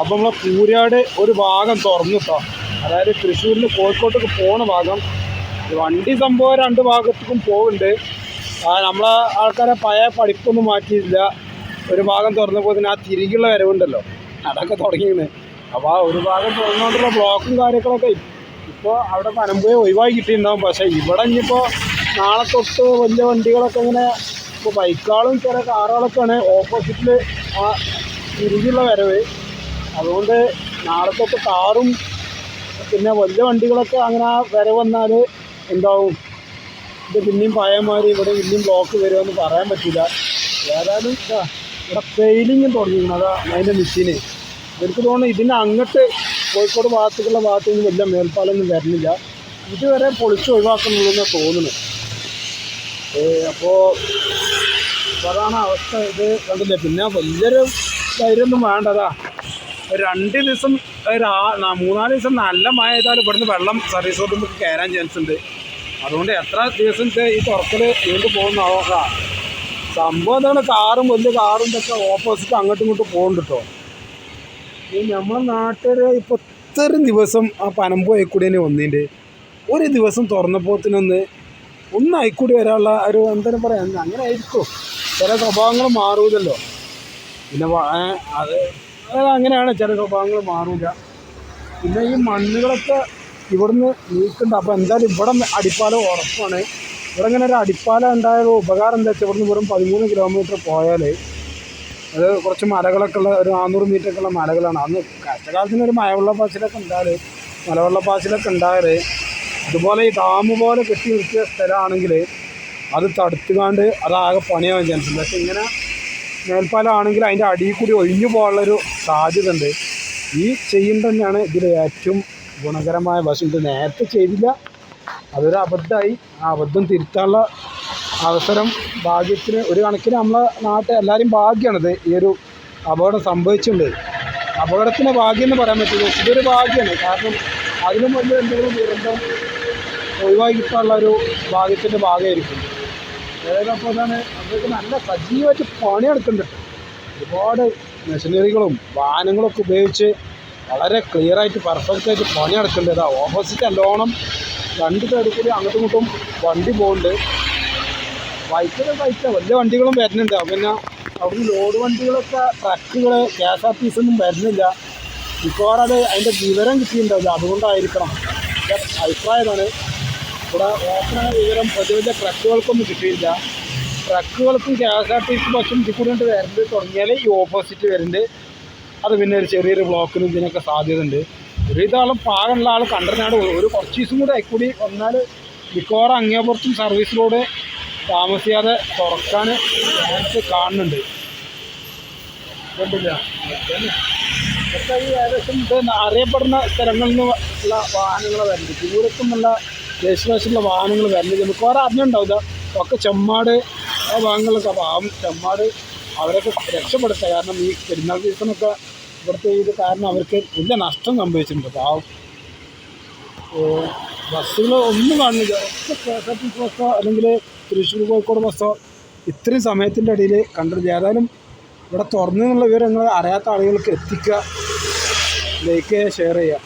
അപ്പം നമ്മളെ പൂരാട് ഒരു ഭാഗം തുറന്നു കേട്ടോ അതായത് തൃശ്ശൂരിൽ കോഴിക്കോട്ടേക്ക് പോണ ഭാഗം. വണ്ടി സംഭവം രണ്ട് ഭാഗത്തേക്കും പോകുന്നുണ്ട് നമ്മളെ ആൾക്കാരെ പഴയ പഠിപ്പൊന്നും മാറ്റിയില്ല. ഒരു ഭാഗം തുറന്നപ്പോൾ തന്നെ ആ തിരികുള്ള വരവുണ്ടല്ലോ. അതൊക്കെ തുടങ്ങിയാണ്. അപ്പോൾ ആ ഒരു ഭാഗം തുറന്നുകൊണ്ടുള്ള ബ്ലോക്കും കാര്യങ്ങളൊക്കെ ഇപ്പോൾ അവിടെ പനമ്പുയെ ഒഴിവാക്കി കിട്ടിയിട്ടുണ്ടാവും. പക്ഷേ ഇവിടെ ഇനിയിപ്പോൾ നാളെ തൊട്ട് വലിയ വണ്ടികളൊക്കെ ഇങ്ങനെ ഇപ്പോൾ ബൈക്കുകളും ചില കാറുകളൊക്കെയാണ്. ഓപ്പോസിറ്റിൽ ആ തിരികുള്ള വരവ്. അതുകൊണ്ട് നാളെ തൊട്ട് കാറും പിന്നെ വലിയ വണ്ടികളൊക്കെ അങ്ങനെ വരെ വന്നാൽ എന്താവും? ഇത് പിന്നെയും പഴയമാതിരി ഇവിടെ പിന്നെയും ബ്ലോക്ക് വരുമെന്ന് പറയാൻ പറ്റില്ല. ഏതായാലും ഇതാ ഇവിടെ പെയിലിങ്ങും തുടങ്ങിയിരുന്നു അതാ അതിന്റെ മെഷീന് എനിക്ക് തോന്നുന്നു ഇതിന് അങ്ങോട്ട് കോഴിക്കോട് ഭാഗത്തേക്കുള്ള ഭാഗത്ത് നിന്ന് വലിയ മേൽപ്പാലൊന്നും വരുന്നില്ല. ഇതുവരെ പൊളിച്ച് ഒഴിവാക്കുന്നുള്ളൂ എന്നാണ് തോന്നുന്നത് അപ്പോൾ അതാണ് അവസ്ഥ ഇത് കണ്ടില്ലേ? പിന്നെ വലിയൊരു ധൈര്യമൊന്നും വേണ്ടതാ. രണ്ട് ദിവസം ഒരു മൂന്നാൽ ദിവസം നല്ല മഴ ചെയ്താൽ ഇവിടുന്ന് വെള്ളം സർവീസ് നമുക്ക് കയറാൻ ചാൻസ് ഉണ്ട്. അതുകൊണ്ട് എത്ര ദിവസം ഈ തുറക്കൽ നീണ്ടു പോകുന്ന നോക്കാം സംഭവം എന്താണ്? കാറും വലിയ കാറും ഇതൊക്കെ ഓപ്പോസിറ്റ് അങ്ങോട്ടും ഇങ്ങോട്ടും പോകുന്നുണ്ട് കേട്ടോ ഈ നമ്മളെ നാട്ടുകാർ ഇപ്പോൾ ഇത്രയും ദിവസം ആ പനമ്പ് ആയിക്കൂടി തന്നെ വന്നിട്ടുണ്ട് ഒരു ദിവസം തുറന്നപ്പോത്തിനൊന്ന് ഒന്ന് ആയിക്കൂടി വരാനുള്ള ഒരു എന്തെങ്കിലും പറയാം അങ്ങനെ ആയിരിക്കും. ചില സ്വഭാവങ്ങൾ മാറുമല്ലോ പിന്നെ അത് അത് അങ്ങനെയാണ്. ചില സ്വഭാവങ്ങൾ മാറൂല. പിന്നെ ഈ മണ്ണുകളൊക്കെ ഇവിടുന്ന് നീക്കുന്നുണ്ട്. അപ്പോൾ എന്തായാലും ഇവിടെ അടിപ്പാലം ഉറപ്പാണ്. ഇവിടെ ഇങ്ങനെ ഒരു അടിപ്പാലം ഉണ്ടായ ഉപകാരം എന്താ വെച്ചാൽ ഇവിടുന്ന് വെറും പതിമൂന്ന് കിലോമീറ്റർ പോയാൽ അത് കുറച്ച് മലകളൊക്കെ ഉള്ള ഒരു നാനൂറ് മീറ്റർ ഒക്കെ ഉള്ള മലകളാണ്. അന്ന് കഷ്ടകാലത്തിന് ഒരു മഴവെള്ളപ്പാച്ചിലൊക്കെ ഉണ്ടായാൽ മലവെള്ളപ്പാച്ചിലൊക്കെ ഉണ്ടായാൽ അതുപോലെ ഈ ഡാം പോലെ കെട്ടി നിർത്തിയ സ്ഥലമാണെങ്കിൽ അത് തടുത്തുകാണ്ട് അതാകെ പണിയാവാൻ ചാൻസ് ഉണ്ട് പക്ഷെ ഇങ്ങനെ മേൽപ്പാലം ആണെങ്കിൽ അതിന്റെ അടിയിൽ കൂടി ഒഴിഞ്ഞു പോകാനുള്ളൊരു സാധ്യത ഉണ്ട് ഈ ചെയ്യും തന്നെയാണ് ഇതിൽ ഏറ്റവും ഗുണകരമായ വശം. ഇത് നേരത്തെ ചെയ്തില്ല. അതൊരു അബദ്ധമായി. ആ അബദ്ധം തിരുത്താനുള്ള അവസരം ഭാഗ്യത്തിന് ഒരു കണക്കിന് നമ്മളെ നാട്ടിൽ എല്ലാവരും ഭാഗ്യമാണിത്. ഈ ഒരു അപകടം സംഭവിച്ചിട്ടുണ്ട്. അപകടത്തിന് ഭാഗ്യം എന്ന് പറയാൻ പറ്റില്ല. ഇതൊരു ഭാഗ്യമാണ്. കാരണം അതിലും വലിയ എന്തെങ്കിലും ദുരന്തം ഒഴിവാക്കി കിട്ടാനുള്ള ഒരു ഭാഗ്യത്തിന്റെ ഭാഗമായിരിക്കും. അപ്പോൾ അതാണ് അവർക്ക് നല്ല സജീവമായിട്ട് പണിയെടുക്കുന്നുണ്ട്. ഒരുപാട് മെഷീനറികളും വാഹനങ്ങളും ഒക്കെ ഉപയോഗിച്ച് വളരെ ക്ലിയറായിട്ട് പെർഫെക്റ്റ് ആയിട്ട് പണിയെടുക്കുന്നുണ്ട്. ഇതാ ഓപ്പോസിറ്റ് നല്ലോണം രണ്ട് സൈഡിൽ കൂടി അങ്ങോട്ടും ഇങ്ങോട്ടും വണ്ടി പോകുന്നുണ്ട് ബൈക്കിലും ബൈക്ക് വലിയ വണ്ടികളും വരുന്നുണ്ട്. പിന്നെ അവിടുന്ന് ലോഡ് വണ്ടികളൊക്കെ ട്രക്കുകൾ K S R T C ഒന്നും വരുന്നില്ല. മിക്കവാറും അത് അതിന്റെ വിവരം കിട്ടിയിട്ടുണ്ടാവില്ല അതുകൊണ്ടായിരിക്കണം. അഭിപ്രായമാണ്. ഇവിടെ ഓപ്പണ വിവരം വലിയ വലിയ ട്രക്കുകൾക്കൊന്നും കിട്ടിയില്ല. ട്രക്കുകൾക്കും K S R T C ബസ്സും ഇതിക്കൂടിയിട്ട് വരുന്നത് തുടങ്ങിയാൽ ഈ ഓപ്പോസിറ്റ് വരുന്നുണ്ട് അത് പിന്നെ ഒരു ചെറിയൊരു ബ്ലോക്കിനും ഇതിനൊക്കെ സാധ്യത ഉണ്ട് ഒരു ഇതാളും പാകമുള്ള ആൾ കണ്ടനാട് ഒരു കുറച്ച് ദിവസം കൂടെ ആയിക്കൂടി വന്നാൽ മിക്കവാറും അങ്ങേപ്പുറത്തും സർവീസ് താമസിയാതെ തുറക്കാൻ ചാൻസ് കാണുന്നുണ്ട്. ഈ ഏകദേശം ഇത് അറിയപ്പെടുന്ന സ്ഥലങ്ങളിൽ നിന്നുള്ള വാഹനങ്ങൾ വരുന്നുണ്ട് ദൂരത്തു നിന്നുള്ള വാഹനങ്ങൾ വരുന്നത് മിക്കവാറും അറിഞ്ഞുണ്ടാവില്ല ഒക്കെ ചെമ്മാട് ആ ഭാഗങ്ങളിലൊക്കെ പാവം ചെമ്മാട് അവരൊക്കെ രക്ഷപ്പെടുത്തുക കാരണം ഈ പെരുന്നാൾ സീസണൊക്കെ ഇവിടുത്തെ ഇത് കാരണം അവർക്ക് വലിയ നഷ്ടം സംഭവിച്ചിട്ടുണ്ട്. പാവം. ബസ്സുകൾ ഒന്നും കാണുന്നില്ല. K S R T C ബസ്സോ അല്ലെങ്കിൽ തൃശ്ശൂർ കോഴിക്കോട് ബസ്സോ ഇത്രയും സമയത്തിന്റെ ഇടയിൽ കണ്ടിട്ടില്ല. ഏതായാലും ഇവിടെ തുറന്നു എന്നുള്ള വിവരങ്ങൾ അറിയാത്ത ആളുകൾക്ക് എത്തിക്കുക. ലൈക്ക് ചെയ്യുക ഷെയർ ചെയ്യുക.